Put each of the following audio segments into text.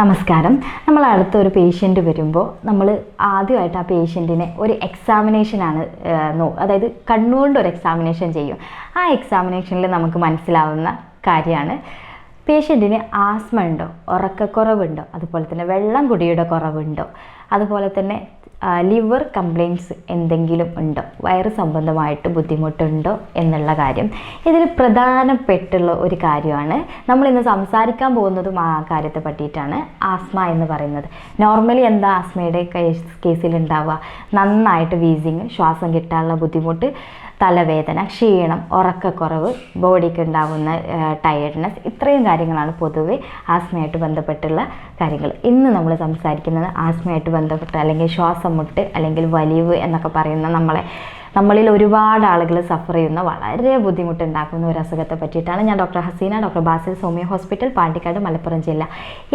നമസ്കാരം. നമ്മൾ അടുത്ത ഒരു പേഷ്യന്റ് വരുമ്പോൾ നമ്മൾ ആദ്യമായിട്ട് ആ പേഷ്യന്റിനെ ഒരു എക്സാമിനേഷനാണ് അതായത് കണ്ണുകൊണ്ട് ഒരു എക്സാമിനേഷൻ ചെയ്യും. ആ എക്സാമിനേഷനിൽ നമുക്ക് മനസ്സിലാവുന്ന കാര്യമാണ് പേഷ്യന്റിന് ആസ്മ ഉണ്ടോ ഉറക്കക്കുറവുണ്ടോ അതുപോലെ തന്നെ വെള്ളം കുടിയുടെ കുറവുണ്ടോ അതുപോലെ തന്നെ ലിവർ കംപ്ലയിൻസ് എന്തെങ്കിലും ഉണ്ടോ? വയറ് സംബന്ധമായിട്ട് ബുദ്ധിമുട്ടുണ്ടോ എന്നുള്ള കാര്യം. ഇതിൽ പ്രധാനപ്പെട്ടുള്ള ഒരു കാര്യമാണ് നമ്മൾ ഇന്ന് സംസാരിക്കാൻ പോകുന്നതും ആ കാര്യത്തെ പറ്റിയിട്ടാണ് ആസ്മ എന്ന് പറയുന്നത്. നോർമലി എന്താ ആസ്മയുടെ കേസിൽ ഉണ്ടാവുക? നന്നായിട്ട് വീസിങ് ശ്വാസം കിട്ടാനുള്ള ബുദ്ധിമുട്ട് തലവേദന ക്ഷീണം ഉറക്കക്കുറവ് ബോഡിക്ക് ഉണ്ടാകുന്ന ടയേർഡ്നെസ് ഇത്രയും കാര്യങ്ങളാണ് പൊതുവെ ആസ്മയായിട്ട് ബന്ധപ്പെട്ടുള്ള കാര്യങ്ങൾ. ഇന്ന് നമ്മൾ സംസാരിക്കുന്നത് ആസ്മയായിട്ട് ബന്ധപ്പെട്ട അല്ലെങ്കിൽ ശ്വാസം മുട്ട് അല്ലെങ്കിൽ വലിവ് എന്നൊക്കെ പറയുന്ന നമ്മളെ നമ്മളിൽ ഒരുപാട് ആളുകൾ സഫർ ചെയ്യുന്ന വളരെ ബുദ്ധിമുട്ടുണ്ടാക്കുന്ന ഒരു അസുഖത്തെ പറ്റിയിട്ടാണ് ഞാൻ doctor Haseena doctor Basil Somiya hospital Pandikkad Malappuram ജില്ല.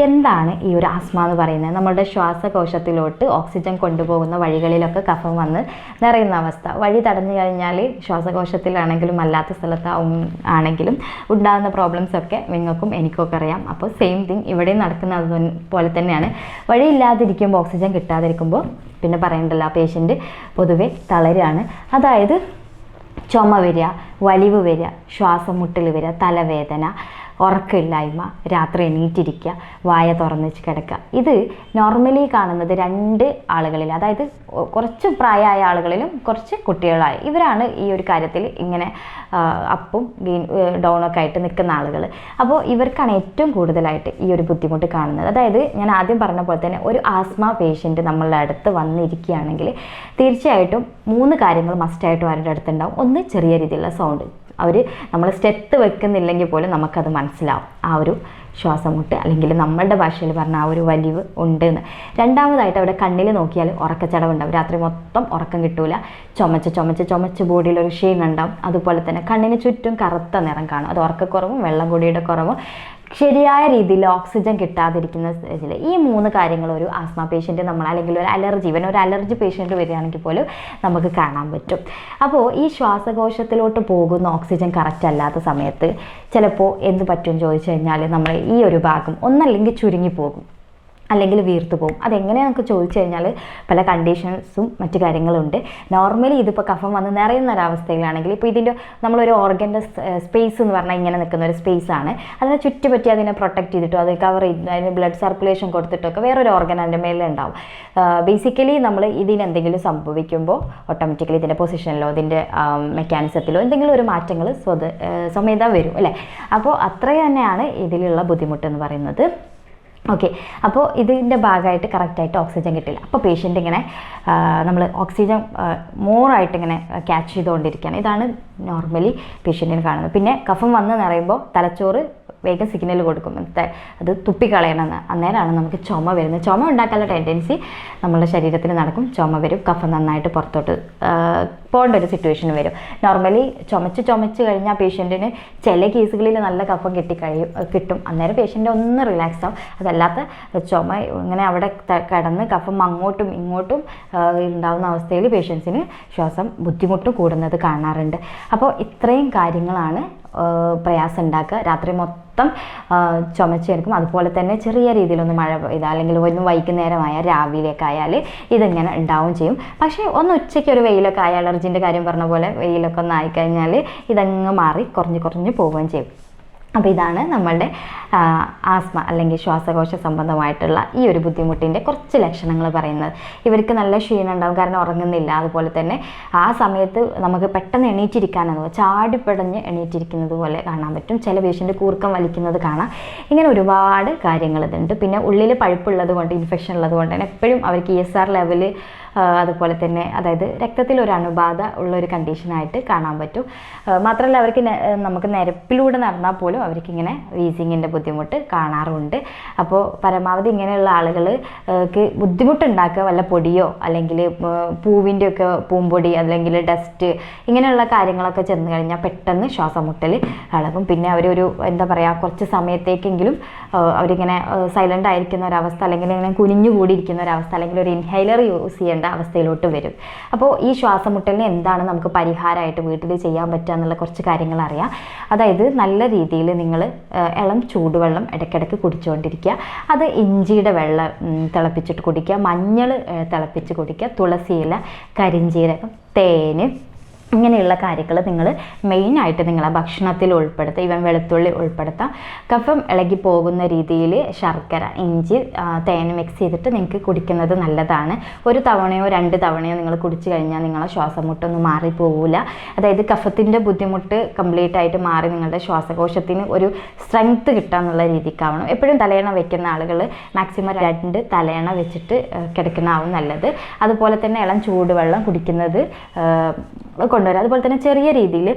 എന്താണ് ഈ ഒരു ആസ്മ എന്ന് പറയുന്നത്? നമ്മുടെ ശ്വാസകോശത്തിലോട്ട് ഓക്സിജൻ കൊണ്ടുപോകുന്ന വഴികളിലൊക്കെ കഫം വന്ന് നിറയുന്ന അവസ്ഥ. വഴി തടഞ്ഞു കഴിഞ്ഞാൽ ശ്വാസകോശത്തിലാണെങ്കിലും അല്ലാത്ത സ്ഥലത്താവും ആണെങ്കിലും ഉണ്ടാകുന്ന പ്രോബ്ലംസ് ഒക്കെ നിങ്ങൾക്കും എനിക്കൊക്കെ അറിയാം. അപ്പോൾ സെയിം തിങ് ഇവിടെ നടക്കുന്നത് പോലെ തന്നെയാണ്. വഴിയില്ലാതിരിക്കുമ്പോൾ ഓക്സിജൻ കിട്ടാതിരിക്കുമ്പോൾ പിന്നെ പറയണ്ടല്ലോ ആ പേഷ്യന്റ് പൊതുവെ തളരുകയാണ് അതായത് ചുമ വരിക വലിവ് വരിക ശ്വാസം മുട്ടൽ വരിക തലവേദന ഉറക്കമില്ലായ്മ രാത്രി എണീറ്റിരിക്കുക വായ തുറന്ന് വെച്ച് കിടക്കുക. ഇത് നോർമലി കാണുന്നത് രണ്ട് ആളുകളിൽ അതായത് കുറച്ച് പ്രായമായ ആളുകളിലും കുറച്ച് കുട്ടികളായ. ഇവരാണ് ഈ ഒരു കാര്യത്തിൽ ഇങ്ങനെ അപ്പും ഗെയിൻ ഡൗണൊക്കെ ആയിട്ട് നിൽക്കുന്ന ആളുകൾ. അപ്പോൾ ഇവർക്കാണ് ഏറ്റവും കൂടുതലായിട്ട് ഈ ഒരു ബുദ്ധിമുട്ട് കാണുന്നത്. അതായത് ഞാൻ ആദ്യം പറഞ്ഞ പോലെ തന്നെ ഒരു ആസ്മ പേഷ്യന്റ് നമ്മളുടെ അടുത്ത് വന്നിരിക്കുകയാണെങ്കിൽ തീർച്ചയായിട്ടും മൂന്ന് കാര്യങ്ങൾ മസ്റ്റായിട്ടും അവരുടെ അടുത്തുണ്ടാവും. ഒന്ന് ചെറിയ രീതിയിലുള്ള സൗണ്ട് അവർ നമ്മൾ സ്റ്റെത്ത് വെക്കുന്നില്ലെങ്കിൽ പോലും നമുക്കത് മനസ്സിലാവും. ആ ഒരു ശ്വാസം മുട്ട് അല്ലെങ്കിൽ നമ്മളുടെ ഭാഷയിൽ പറഞ്ഞ ആ ഒരു വലിവ് ഉണ്ട് എന്ന് രണ്ടാമതായിട്ട് അവിടെ കണ്ണിൽ നോക്കിയാൽ ഉറക്കച്ചടവുണ്ടാവും. രാത്രി മൊത്തം ഉറക്കം കിട്ടൂല. ചുമച്ച് ചുമച്ച് ചുമച്ച് ബോഡിയിൽ ഒരു ക്ഷീണം ഉണ്ടാവും അതുപോലെ തന്നെ കണ്ണിന് ചുറ്റും കറുത്ത നിറം കാണും. അത് ഉറക്കക്കുറവും വെള്ളം കൂടിയുടെ കുറവും ശരിയായ രീതിയിൽ ഓക്സിജൻ കിട്ടാതിരിക്കുന്ന സ്റ്റേജിൽ ഈ മൂന്ന് കാര്യങ്ങൾ ഒരു ആസ്മ പേഷ്യന്റ് നമ്മൾ അല്ലെങ്കിൽ ഒരു അലർജി ഇവൻ ഒരു അലർജി പേഷ്യന്റ് വരികയാണെങ്കിൽ പോലും നമുക്ക് കാണാൻ പറ്റും. അപ്പോൾ ഈ ശ്വാസകോശത്തിലോട്ട് പോകുന്ന ഓക്സിജൻ കറക്റ്റ് അല്ലാത്ത സമയത്ത് ചിലപ്പോൾ എന്ത് പറ്റും ചോദിച്ചു കഴിഞ്ഞാൽ നമ്മൾ ഈ ഒരു ഭാഗം ഒന്നല്ലെങ്കിൽ ചുരുങ്ങിപ്പോകും അല്ലെങ്കിൽ വീർത്തു പോകും. അതെങ്ങനെയാണെന്നൊക്കെ ചോദിച്ചു കഴിഞ്ഞാൽ പല കണ്ടീഷൻസും മറ്റു കാര്യങ്ങളുണ്ട്. നോർമലി ഇതിപ്പോൾ കഫം വന്ന് നിറയുന്ന ഒരവസ്ഥയിലാണെങ്കിൽ ഇപ്പോൾ ഇതിന്റെ നമ്മളൊരു ഓർഗന്റെ സ്പേസ് എന്ന് പറഞ്ഞാൽ ഇങ്ങനെ നിൽക്കുന്ന ഒരു സ്പേസ് ആണ്. അതിനെ ചുറ്റുപറ്റി അതിനെ പ്രൊട്ടക്റ്റ് ചെയ്തിട്ടോ അത് കവർ ചെയ്ത് അതിന് ബ്ലഡ് സർക്കുലേഷൻ കൊടുത്തിട്ടൊക്കെ വേറൊരു ഓർഗൻ അതിന്റെ മേലെ ഉണ്ടാവും. ബേസിക്കലി നമ്മൾ ഇതിനെന്തെങ്കിലും സംഭവിക്കുമ്പോൾ ഓട്ടോമാറ്റിക്കലി ഇതിന്റെ പൊസിഷനിലോ ഇതിന്റെ മെക്കാനിസത്തിലോ എന്തെങ്കിലും ഒരു മാറ്റങ്ങൾ സ്വത സ്വമേധ വരും അല്ലേ? അപ്പോൾ അത്ര തന്നെയാണ് ഇതിലുള്ള ബുദ്ധിമുട്ട് എന്ന് പറയുന്നത്. ഓക്കെ അപ്പോൾ ഇതിന്റെ ഭാഗമായിട്ട് കറക്റ്റായിട്ട് ഓക്സിജൻ കിട്ടില്ല. അപ്പോൾ പേഷ്യന്റ് ഇങ്ങനെ നമ്മൾ ഓക്സിജൻ മോറായിട്ട് ഇങ്ങനെ ക്യാച്ച് ചെയ്തുകൊണ്ടിരിക്കുകയാണ്. ഇതാണ് നോർമലി പേഷ്യന്റിന് കാണുന്നത്. പിന്നെ കഫം വന്ന് നിറയുമ്പോൾ തലച്ചോറ് വേഗം സിഗ്നൽ കൊടുക്കും. അത് തുപ്പിക്കളയണമെന്ന്. അന്നേരമാണ് നമുക്ക് ചുമ വരുന്നത്. ചുമ ഉണ്ടാക്കാനുള്ള ടെൻഡൻസി നമ്മുടെ ശരീരത്തിൽ നടക്കും. ചുമ വരും. കഫം നന്നായിട്ട് പുറത്തോട്ട് പോകേണ്ട ഒരു സിറ്റുവേഷൻ വരും. നോർമലി ചുമച്ച് ചുമച്ച് കഴിഞ്ഞാൽ പേഷ്യന്റിന് ചില കേസുകളിൽ നല്ല കഫം കിട്ടിക്കഴിയും കിട്ടും. അന്നേരം പേഷ്യന്റ് ഒന്ന് റിലാക്സ് ആവും. അതല്ലാത്ത ചുമ ഇങ്ങനെ അവിടെ കിടന്ന് കഫം അങ്ങോട്ടും ഇങ്ങോട്ടും ഉണ്ടാകുന്ന അവസ്ഥയിൽ പേഷ്യൻസിന് ശ്വാസം ബുദ്ധിമുട്ട് കൂടുന്നത് കാണാറുണ്ട്. അപ്പോൾ ഇത്രയും കാര്യങ്ങളാണ് പ്രയാസം ഉണ്ടാക്കുക രാത്രി മൊത്തം ചുമച്ചെടുക്കും. അതുപോലെ തന്നെ ചെറിയ രീതിയിലൊന്ന് മഴ പെയ്താൽ അല്ലെങ്കിൽ ഒന്ന് വൈകുന്നേരമായ രാവിലെയൊക്കെ ആയാൽ ഇതിങ്ങനെ ഉണ്ടാവും ചെയ്യും. പക്ഷേ ഒന്ന് ഉച്ചയ്ക്ക് ഒരു വെയിലൊക്കെ ആയ അലർജിന്റെ കാര്യം പറഞ്ഞ പോലെ വെയിലൊക്കെ ഒന്ന് ആയിക്കഴിഞ്ഞാൽ ഇതങ്ങ് മാറി കുറഞ്ഞ് കുറഞ്ഞ് പോവുകയും ചെയ്യും. അപ്പോൾ ഇതാണ് നമ്മളുടെ ആസ്മ അല്ലെങ്കിൽ ശ്വാസകോശ സംബന്ധമായിട്ടുള്ള ഈ ഒരു ബുദ്ധിമുട്ടിന്റെ കുറച്ച് ലക്ഷണങ്ങൾ പറയുന്നത്. ഇവർക്ക് നല്ല ക്ഷീണം ഉണ്ടാവും. കാരണം ഉറങ്ങുന്നില്ല. അതുപോലെ തന്നെ ആ സമയത്ത് നമുക്ക് പെട്ടെന്ന് എണീറ്റിരിക്കാനെന്ന് ചാടിപ്പടഞ്ഞ് എണീറ്റിരിക്കുന്നത് പോലെ കാണാൻ പറ്റും. ചില പേഷ്യന്റ് കൂർക്കം വലിക്കുന്നത് കാണാം. ഇങ്ങനെ ഒരുപാട് കാര്യങ്ങൾ ഇതുണ്ട്. പിന്നെ ഉള്ളിൽ പഴുപ്പുള്ളത് കൊണ്ട് ഇൻഫെക്ഷൻ ഉള്ളത് കൊണ്ട് തന്നെ എപ്പോഴും അവർക്ക് ഇ എസ് ആർ ലെവൽ അതുപോലെ തന്നെ അതായത് രക്തത്തിൽ ഒരു അണുബാധ ഉള്ള ഒരു കണ്ടീഷനായിട്ട് കാണാൻ പറ്റും. മാത്രമല്ല അവർക്ക് നമുക്ക് നിരപ്പിലൂടെ നടന്നാൽ പോലും അവർക്കിങ്ങനെ വീസിങ്ങിന്റെ ബുദ്ധിമുട്ട് കാണാറുണ്ട്. അപ്പോൾ പരമാവധി ഇങ്ങനെയുള്ള ആളുകൾക്ക് ബുദ്ധിമുട്ടുണ്ടാക്കുക വല്ല പൊടിയോ അല്ലെങ്കിൽ പൂവിന്റെയൊക്കെ പൂമ്പൊടി അല്ലെങ്കിൽ ഡസ്റ്റ് ഇങ്ങനെയുള്ള കാര്യങ്ങളൊക്കെ ചെന്ന് കഴിഞ്ഞാൽ പെട്ടെന്ന് ശ്വാസം മുട്ടൽ ഇളകും പിന്നെ അവരൊരു എന്താ പറയുക കുറച്ച് സമയത്തേക്കെങ്കിലും അവരിങ്ങനെ സൈലന്റ് ആയിരിക്കുന്ന ഒരവസ്ഥ അല്ലെങ്കിൽ ഇങ്ങനെ കുനിഞ്ഞു കൂടിയിരിക്കുന്ന ഒരവസ്ഥ അല്ലെങ്കിൽ ഒരു ഇൻഹൈലർ യൂസ് ചെയ്യേണ്ട ചെയ്യേണ്ട അവസ്ഥയിലോട്ട് വരും. അപ്പോൾ ഈ ശ്വാസമുട്ടലിന് എന്താണ് നമുക്ക് പരിഹാരമായിട്ട് വീട്ടിൽ ചെയ്യാൻ പറ്റുക എന്നുള്ള കുറച്ച് കാര്യങ്ങൾ അറിയാം. അതായത് നല്ല രീതിയിൽ നിങ്ങൾ ഇളം ചൂടുവെള്ളം ഇടയ്ക്കിടയ്ക്ക് കുടിച്ചുകൊണ്ടിരിക്കുക അത് ഇഞ്ചിയുടെ വെള്ളം തിളപ്പിച്ചിട്ട് കുടിക്കുക. മഞ്ഞൾ തിളപ്പിച്ച് കുടിക്കുക. തുളസിയില കരിഞ്ചീരകം തേന് ഇങ്ങനെയുള്ള കാര്യങ്ങൾ നിങ്ങൾ മെയിനായിട്ട് നിങ്ങളെ ഭക്ഷണത്തിൽ ഉൾപ്പെടുത്തുക. ഇവൻ വെളുത്തുള്ളി ഉൾപ്പെടുത്താം. കഫം ഇളകി പോകുന്ന രീതിയിൽ ശർക്കര ഇഞ്ചി തേൻ മിക്സ് ചെയ്തിട്ട് നിങ്ങൾക്ക് കുടിക്കുന്നത് നല്ലതാണ്. ഒരു തവണയോ രണ്ട് തവണയോ നിങ്ങൾ കുടിച്ചു കഴിഞ്ഞാൽ നിങ്ങളെ ശ്വാസമുട്ടൊന്നും മാറിപ്പോവില്ല അതായത് കഫത്തിന്റെ ബുദ്ധിമുട്ട് കംപ്ലീറ്റ് ആയിട്ട് മാറി നിങ്ങളുടെ ശ്വാസകോശത്തിന് ഒരു സ്ട്രെങ്ത് കിട്ടാന്നുള്ള രീതിക്കാവണം. എപ്പോഴും തലയണ വയ്ക്കുന്ന ആളുകൾ മാക്സിമം രണ്ട് തലയണ വെച്ചിട്ട് കിടക്കുന്നതാവും നല്ലത്. അതുപോലെ തന്നെ ഇളം ചൂടുവെള്ളം കുടിക്കുന്നത് കൊണ്ടുവരാം. അതുപോലെ തന്നെ ചെറിയ രീതിയിൽ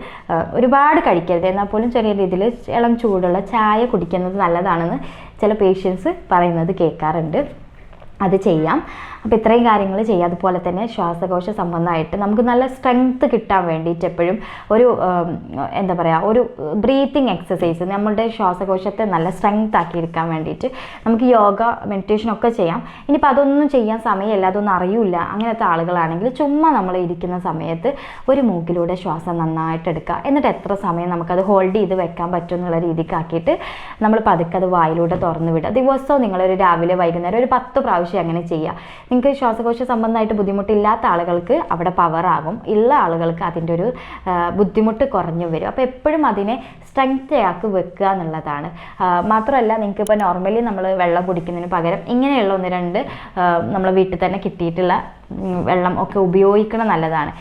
ഒരുപാട് കഴിക്കരുത്. എന്നാൽ പോലും ചെറിയ രീതിയിൽ ഇളം ചൂടുള്ള ചായ കുടിക്കുന്നത് നല്ലതാണെന്ന് ചില പേഷ്യൻസ് പറയുന്നത് കേൾക്കാറുണ്ട്. അത് ചെയ്യാം. അപ്പോൾ ഇത്രയും കാര്യങ്ങൾ ചെയ്യുക അതുപോലെ തന്നെ ശ്വാസകോശ സംബന്ധമായിട്ട് നമുക്ക് നല്ല സ്ട്രെങ്ത് കിട്ടാൻ വേണ്ടിയിട്ട് എപ്പോഴും ഒരു എന്താ പറയുക ഒരു ബ്രീത്തിങ് എക്സസൈസ് നമ്മളുടെ ശ്വാസകോശത്തെ നല്ല സ്ട്രെങ്ത് ആക്കിയെടുക്കാൻ വേണ്ടിയിട്ട് നമുക്ക് യോഗ മെഡിറ്റേഷൻ ഒക്കെ ചെയ്യാം. ഇനിയിപ്പോൾ അതൊന്നും ചെയ്യാൻ സമയമില്ല അതൊന്നും അറിയില്ല. അങ്ങനത്തെ ആളുകളാണെങ്കിൽ ചുമ്മാ നമ്മൾ ഇരിക്കുന്ന സമയത്ത് ഒരു മൂക്കിലൂടെ ശ്വാസം നന്നായിട്ട് എടുക്കുക. എന്നിട്ട് എത്ര സമയം നമുക്കത് ഹോൾഡ് ചെയ്ത് വെക്കാൻ പറ്റും എന്നുള്ള രീതിക്കാക്കിയിട്ട് നമ്മൾ പതുക്കെ അത് വായിലൂടെ തുറന്നു വിടുക. ദിവസവും നിങ്ങളൊരു രാവിലെ വൈകുന്നേരം ഒരു പത്ത് പ്രാവശ്യം അങ്ങനെ ചെയ്യുക. നിങ്ങൾക്ക് ശ്വാസകോശ സംബന്ധമായിട്ട് ബുദ്ധിമുട്ടില്ലാത്ത ആളുകൾക്ക് അവിടെ പവറാകും ഉള്ള ആളുകൾക്ക് അതിന്റെ ഒരു ബുദ്ധിമുട്ട് കുറഞ്ഞു വരും. അപ്പോൾ എപ്പോഴും അതിനെ സ്ട്രെങ്ത് ആക്കി വെക്കുക എന്നുള്ളതാണ്. മാത്രമല്ല നിങ്ങൾക്ക് ഇപ്പോൾ നോർമലി നമ്മൾ വെള്ളം കുടിക്കുന്നതിന് പകരം ഇങ്ങനെയുള്ള ഒന്ന് രണ്ട് നമ്മൾ വീട്ടിൽ തന്നെ കിട്ടിയിട്ടുള്ള വെള്ളം ഒക്കെ ഉപയോഗിക്കണം നല്ലതാണ്.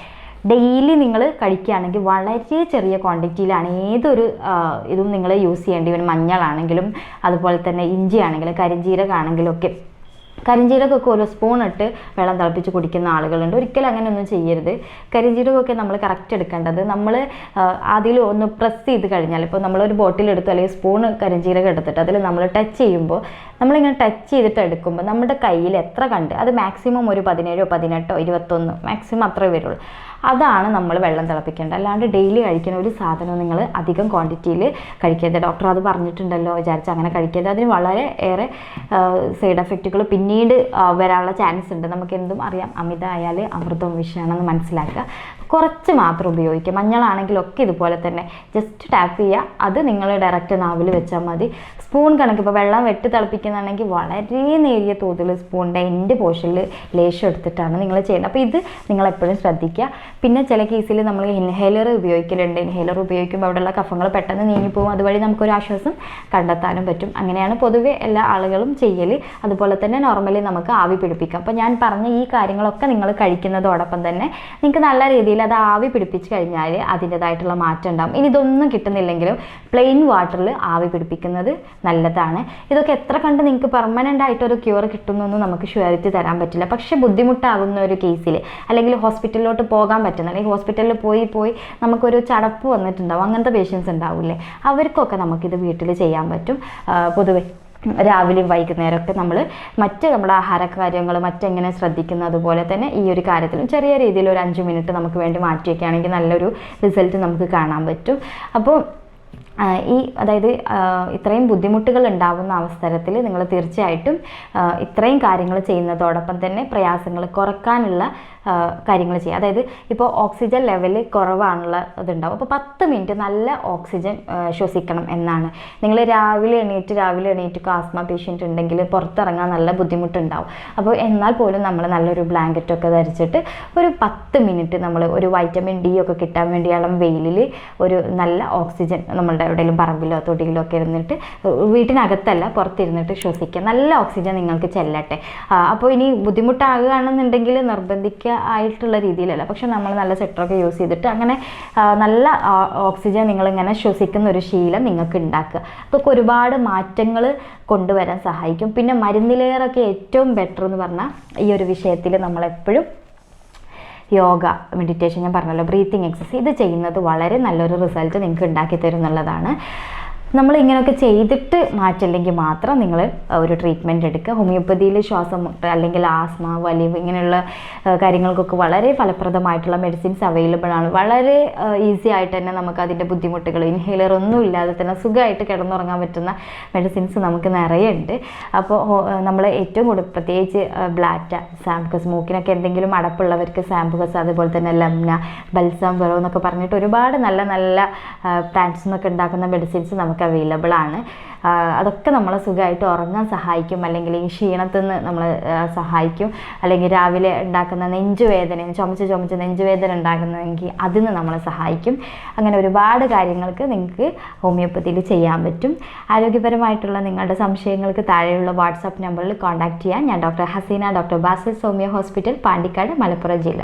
ഡെയിലി നിങ്ങൾ കഴിക്കുകയാണെങ്കിൽ വളരെ ചെറിയ ക്വാണ്ടിറ്റിയിലാണ് ഏതൊരു ഇതും നിങ്ങൾ യൂസ് ചെയ്യേണ്ടി വരും. മഞ്ഞളാണെങ്കിലും അതുപോലെ തന്നെ ഇഞ്ചി ആണെങ്കിലും കരിഞ്ജീരകമാണെങ്കിലും ഒക്കെ. കരിഞ്ജീരകമൊക്കെ ഒരു സ്പൂൺ ഇട്ട് വെള്ളം തിളപ്പിച്ച് കുടിക്കുന്ന ആളുകളുണ്ട്. ഒരിക്കലും അങ്ങനെയൊന്നും ചെയ്യരുത്. കരിഞ്ചീരകമൊക്കെ നമ്മൾ കറക്റ്റ് എടുക്കേണ്ടത്. നമ്മൾ അതിൽ ഒന്ന് പ്രസ് ചെയ്ത് കഴിഞ്ഞാൽ ഇപ്പോൾ നമ്മളൊരു ബോട്ടിൽ എടുത്തു അല്ലെങ്കിൽ സ്പൂൺ കരിഞ്ചീരകം എടുത്തിട്ട് അതിൽ നമ്മൾ ടച്ച് ചെയ്യുമ്പോൾ നമ്മളിങ്ങനെ ടച്ച് ചെയ്തിട്ട് എടുക്കുമ്പോൾ നമ്മുടെ കയ്യിൽ എത്ര കണ്ട് അത് മാക്സിമം ഒരു പതിനേഴോ പതിനെട്ടോ ഇരുപത്തൊന്ന് മാക്സിമം അത്രേ വരുള്ളൂ. അതാണ് നമ്മൾ വെള്ളം തിളപ്പിക്കേണ്ടത്. അല്ലാണ്ട് ഡെയിലി കഴിക്കുന്ന ഒരു സാധനം നിങ്ങൾ അധികം ക്വാണ്ടിറ്റിയിൽ കഴിക്കരുത്. ഡോക്ടർ അത് പറഞ്ഞിട്ടുണ്ടല്ലോ വിചാരിച്ച് അങ്ങനെ കഴിക്കരുത്. അതിന് വളരെ ഏറെ സൈഡ് എഫക്റ്റുകൾ പിന്നീട് വരാനുള്ള ചാൻസ് ഉണ്ട്. നമുക്ക് എന്തും അറിയാം. അമിതമായാൽ അമൃതവും വിഷയമാണെന്ന് മനസ്സിലാക്കുക. കുറച്ച് മാത്രം ഉപയോഗിക്കുക. മഞ്ഞളാണെങ്കിലൊക്കെ ഇതുപോലെ തന്നെ. ജസ്റ്റ് ടാപ്പ് ചെയ്യുക. അത് നിങ്ങൾ ഡയറക്റ്റ് നാവിൽ വെച്ചാൽ മതി. സ്പൂൺ കണക്ക് ഇപ്പോൾ വെള്ളം വെട്ടി തിളപ്പിക്കുന്നുണ്ടെങ്കിൽ വളരെ നേരിയ തോതിൽ സ്പൂണിന്റെ എന്റെ പോർഷനിൽ ലേശം എടുത്തിട്ടാണ് നിങ്ങൾ ചെയ്യുന്നത്. അപ്പോൾ ഇത് നിങ്ങൾ എപ്പോഴും ശ്രദ്ധിക്കുക. പിന്നെ ചില കേസിൽ നമ്മൾ ഇൻഹേലർ ഉപയോഗിക്കലുണ്ട്. ഇൻഹേലർ ഉപയോഗിക്കുമ്പോൾ അവിടെയുള്ള കഫങ്ങൾ പെട്ടെന്ന് നീങ്ങിപ്പോകും അതുവഴി നമുക്കൊരു ആശ്വാസം കണ്ടെത്താനും പറ്റും. അങ്ങനെയാണ് പൊതുവെ എല്ലാ ആളുകളും ചെയ്യൽ. അതുപോലെ തന്നെ നോർമലി നമുക്ക് ആവി പിടിപ്പിക്കാം. അപ്പോൾ ഞാൻ പറഞ്ഞ ഈ കാര്യങ്ങളൊക്കെ നിങ്ങൾ കഴിക്കുന്നതോടൊപ്പം തന്നെ നിങ്ങൾക്ക് നല്ല രീതിയിൽ അത് ആവി പിടിപ്പിച്ച് കഴിഞ്ഞാൽ അതിന്റെതായിട്ടുള്ള മാറ്റം ഉണ്ടാകും ഇനി ഇതൊന്നും കിട്ടുന്നില്ലെങ്കിലും പ്ലെയിൻ വാട്ടറിൽ ആവി പിടിപ്പിക്കുന്നത് നല്ലതാണ്. ഇതൊക്കെ എത്ര കണ്ട് നിങ്ങൾക്ക് പെർമനന്റ് ആയിട്ട് ഒരു ക്യൂർ കിട്ടുന്നൊന്നും നമുക്ക് ഷുവരിറ്റി തരാൻ പറ്റില്ല. പക്ഷേ ബുദ്ധിമുട്ടാകുന്ന ഒരു കേസിൽ അല്ലെങ്കിൽ ഹോസ്പിറ്റലിലോട്ട് പോകാൻ പറ്റുന്ന അല്ലെങ്കിൽ ഹോസ്പിറ്റലിൽ പോയി പോയി നമുക്കൊരു ചടപ്പ് വന്നിട്ടുണ്ടാവും അങ്ങനത്തെ പേഷ്യൻസ് ഉണ്ടാവില്ലേ? അവർക്കൊക്കെ നമുക്കിത് വീട്ടിൽ ചെയ്യാൻ പറ്റും. പൊതുവെ രാവിലെയും വൈകുന്നേരമൊക്കെ നമ്മൾ മറ്റ് നമ്മുടെ ആഹാര കാര്യങ്ങൾ മറ്റെങ്ങനെ ശ്രദ്ധിക്കുന്നു അതുപോലെ തന്നെ ഈ ഒരു കാര്യത്തിലും ചെറിയ രീതിയിൽ ഒരു അഞ്ച് മിനിറ്റ് നമുക്ക് വേണ്ടി മാറ്റി വയ്ക്കുകയാണെങ്കിൽ നല്ലൊരു റിസൾട്ട് നമുക്ക് കാണാൻ പറ്റും. അപ്പോൾ ഈ അതായത് ഇത്രയും ബുദ്ധിമുട്ടുകൾ ഉണ്ടാവുന്ന അവസരത്തിൽ നിങ്ങൾ തീർച്ചയായിട്ടും ഇത്രയും കാര്യങ്ങൾ ചെയ്യുന്നതോടൊപ്പം തന്നെ പ്രയാസങ്ങൾ കുറക്കാനുള്ള കാര്യങ്ങൾ ചെയ്യുക. അതായത് ഇപ്പോൾ ഓക്സിജൻ ലെവൽ കുറവാണുള്ള ഇതുണ്ടാവും. അപ്പോൾ പത്ത് മിനിറ്റ് നല്ല ഓക്സിജൻ ശ്വസിക്കണം എന്നാണ്. നിങ്ങൾ രാവിലെ എണീറ്റ് രാവിലെ എണീറ്റ് ആസ്മ പേഷ്യന്റ് ഉണ്ടെങ്കിൽ പുറത്തിറങ്ങാൻ നല്ല ബുദ്ധിമുട്ടുണ്ടാവും. അപ്പോൾ എന്നാൽ പോലും നമ്മൾ നല്ലൊരു ബ്ലാങ്കറ്റൊക്കെ ധരിച്ചിട്ട് ഒരു പത്ത് മിനിറ്റ് നമ്മൾ ഒരു വൈറ്റമിൻ ഡി ഒക്കെ കിട്ടാൻ വേണ്ടി വെയിലിൽ ഒരു നല്ല ഓക്സിജൻ നമ്മളുടെ എവിടെയെങ്കിലും പറമ്പിലോ തൊടിയിലോ ഒക്കെ ഇരുന്നിട്ട് വീട്ടിനകത്തല്ല പുറത്തിരുന്നിട്ട് ശ്വസിക്കുക. നല്ല ഓക്സിജൻ നിങ്ങൾക്ക് ചെല്ലട്ടെ. അപ്പോൾ ഇനി ബുദ്ധിമുട്ടാകുകയാണെന്നുണ്ടെങ്കിൽ നിർബന്ധിക്കുക ആയിട്ടുള്ള രീതിയിലല്ല. പക്ഷെ നമ്മൾ നല്ല സെറ്ററൊക്കെ യൂസ് ചെയ്തിട്ട് അങ്ങനെ നല്ല ഓക്സിജൻ നിങ്ങളിങ്ങനെ ശ്വസിക്കുന്ന ഒരു ശീലം നിങ്ങൾക്ക് ഉണ്ടാക്കുക. അതൊക്കെ ഒരുപാട് മാറ്റങ്ങൾ കൊണ്ടുവരാൻ സഹായിക്കും. പിന്നെ മരുന്നിലേറൊക്കെ ഏറ്റവും ബെറ്റർ എന്ന് പറഞ്ഞാൽ ഈ ഒരു വിഷയത്തിൽ നമ്മളെപ്പോഴും യോഗ മെഡിറ്റേഷൻ ഞാൻ പറഞ്ഞല്ലോ ബ്രീത്തിങ് എക്സസൈസ് ഇത് ചെയ്യുന്നത് വളരെ നല്ലൊരു റിസൾട്ട് നിങ്ങൾക്ക് ഉണ്ടാക്കി തരും എന്നുള്ളതാണ്. നമ്മൾ ഇങ്ങനെയൊക്കെ ചെയ്തിട്ട് മാറ്റില്ലെങ്കിൽ മാത്രം നിങ്ങൾ ഒരു ട്രീറ്റ്മെന്റ് എടുക്കുക. ഹോമിയോപ്പതിയിൽ ശ്വാസം അല്ലെങ്കിൽ ആസ്മ വലിവ് ഇങ്ങനെയുള്ള കാര്യങ്ങൾക്കൊക്കെ വളരെ ഫലപ്രദമായിട്ടുള്ള മെഡിസിൻസ് അവൈലബിൾ ആണ്. വളരെ ഈസി ആയിട്ട് തന്നെ നമുക്ക് അതിന്റെ ബുദ്ധിമുട്ടുകൾ ഇൻഹേലർ ഒന്നും ഇല്ലാതെ തന്നെ സുഖമായിട്ട് കിടന്നുറങ്ങാൻ പറ്റുന്ന മെഡിസിൻസ് നമുക്ക് നിറയെ ഉണ്ട്. അപ്പോൾ നമ്മൾ ഏറ്റവും കൂടുതൽ പ്രത്യേകിച്ച് ബ്ലാറ്റ സാംബുക്കസ് മൂക്കിനൊക്കെ എന്തെങ്കിലും അടപ്പുള്ളവർക്ക് സാംബുക്കസ് അതുപോലെ തന്നെ ലംന ബൽസം വെറോ എന്നൊക്കെ പറഞ്ഞിട്ട് ഒരുപാട് നല്ല നല്ല പ്ലാന്റ്സ് എന്നൊക്കെ ഉണ്ടാക്കുന്ന മെഡിസിൻസ് നമുക്ക് അവൈലബിൾ ആണ്. അതൊക്കെ നമ്മളെ സുഖമായിട്ട് ഉറങ്ങാൻ സഹായിക്കും. അല്ലെങ്കിൽ ഈ ക്ഷീണത്തിൽ നിന്ന് നമ്മൾ സഹായിക്കും. അല്ലെങ്കിൽ രാവിലെ ഉണ്ടാക്കുന്ന നെഞ്ചുവേദന ചുമച്ച് ചുമച്ച് നെഞ്ചുവേദന ഉണ്ടാകുന്നതെങ്കിൽ അതിന് നമ്മളെ സഹായിക്കും. അങ്ങനെ ഒരുപാട് കാര്യങ്ങൾക്ക് നിങ്ങൾക്ക് ഹോമിയോപ്പതിയിൽ ചെയ്യാൻ പറ്റും. ആരോഗ്യപരമായിട്ടുള്ള നിങ്ങളുടെ സംശയങ്ങൾക്ക് താഴെയുള്ള വാട്സാപ്പ് നമ്പറിൽ കോൺടാക്റ്റ് ചെയ്യാം ഞാൻ doctor Haseena doctor Basil Somiya hospital Pandikkad Malappuram ജില്ല.